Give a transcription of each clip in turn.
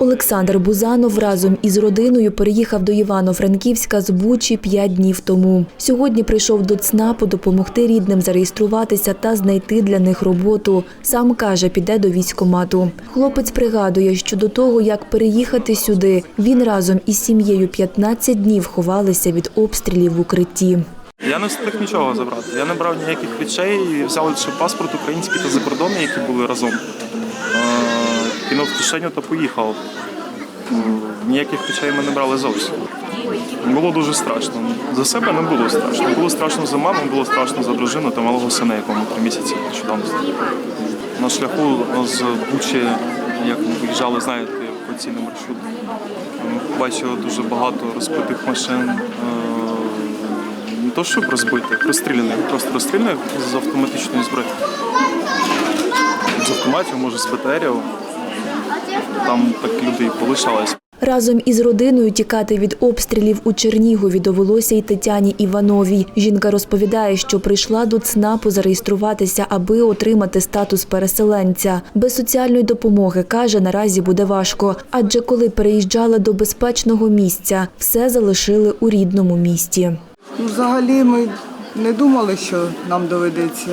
Олександр Бузанов разом із родиною переїхав до Івано-Франківська з Бучі п'ять днів тому. Сьогодні прийшов до ЦНАПу допомогти рідним зареєструватися та знайти для них роботу. Сам каже, піде до військкомату. Хлопець пригадує, що до того, як переїхати сюди, він разом із сім'єю 15 днів ховалися від обстрілів в укритті. Я не встиг нічого забрати. Я не брав ніяких речей, взяв лише паспорт український та закордонний, які були разом. Кинув в кишеню та поїхав. Ніяких речей ми не брали зовсім. Було дуже страшно. За себе не було страшно. Було страшно за маму, було страшно за дружину та малого сина, якому три місяці нещодавно. На шляху з Бучі, як ми виїжджали, знаєте, евакуаційний маршрут. Ми Бачили дуже багато розбитих машин. е, Не то, щоб розбитих, розстріляних, просто розстріляних з автоматичної зброї. З автоматів, може, з БТРів. Там так люди і полишались. Разом із родиною тікати від обстрілів у Чернігові довелося й Тетяні Івановій. Жінка розповідає, що прийшла до ЦНАПу зареєструватися, аби отримати статус переселенця. Без соціальної допомоги каже, наразі буде важко, адже коли переїжджали до безпечного місця, все залишили у рідному місті. Ну, Взагалі ми не думали, що нам доведеться.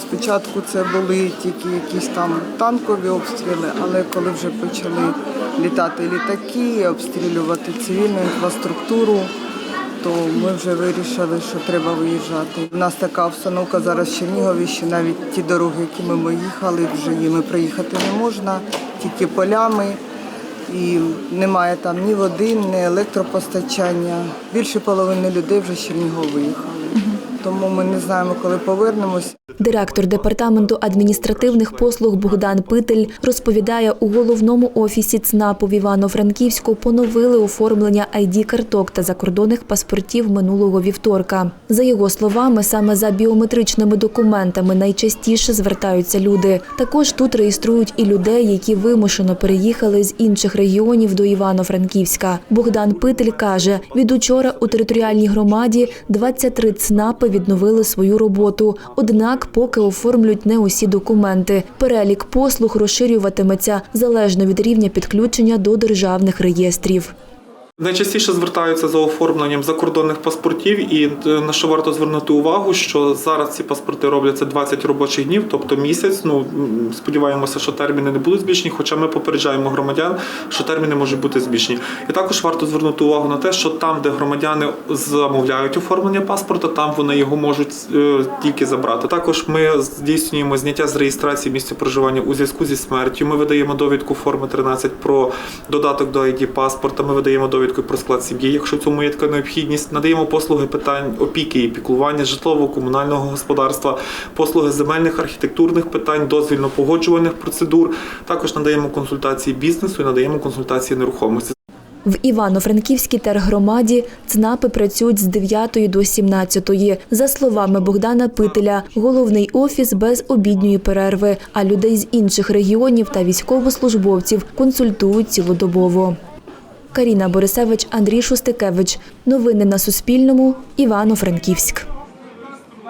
Спочатку це були тільки якісь там танкові обстріли, але коли вже почали літати літаки, обстрілювати цивільну інфраструктуру, то ми вже вирішили, що треба виїжджати. У нас така обстановка зараз в Чернігові, що навіть ті дороги, які ми їхали, вже їми проїхати не можна, тільки полями. І немає там ні води, ні електропостачання. Більше половини людей вже з Чернігова виїхали. Тому ми не знаємо, коли повернемось. Директор департаменту адміністративних послуг Богдан Питель розповідає, у головному офісі ЦНАПу в Івано-Франківську поновили оформлення ID-карток та закордонних паспортів минулого вівторка. За його словами, саме за біометричними документами найчастіше звертаються люди. Також тут реєструють і людей, які вимушено переїхали з інших регіонів до Івано-Франківська. Богдан Питель каже, від учора у територіальній громаді 23 ЦНАПи відновили свою роботу. Однак, поки оформлюють не усі документи. Перелік послуг розширюватиметься залежно від рівня підключення до державних реєстрів. Найчастіше звертаються за оформленням закордонних паспортів, і е, на що варто звернути увагу, що зараз ці паспорти робляться 20 робочих днів, тобто місяць. Ну сподіваємося, що терміни не будуть збільшені, хоча ми попереджаємо громадян, що терміни можуть бути збільшені. І також варто звернути увагу на те, що там, де громадяни замовляють оформлення паспорта, там вони його можуть е, тільки забрати. Також ми здійснюємо зняття з реєстрації місця проживання у зв'язку зі смертю. Ми видаємо довідку форми 13 про додаток до ID паспорта. Ми видаємо довідку про склад сім'ї, якщо цьому є така необхідність. Надаємо послуги питань опіки і піклування житлово-комунального господарства, послуги земельних архітектурних питань, дозвільно-погоджувальних процедур. Також надаємо консультації бізнесу і надаємо консультації нерухомості. В Івано-Франківській тергромаді ЦНАПи працюють з 9 до 17. За словами Богдана Пителя, головний офіс без обідньої перерви, а людей з інших регіонів та військовослужбовців консультують цілодобово. Каріна Борисевич, Андрій Шустикевич. Новини на Суспільному. Івано-Франківськ.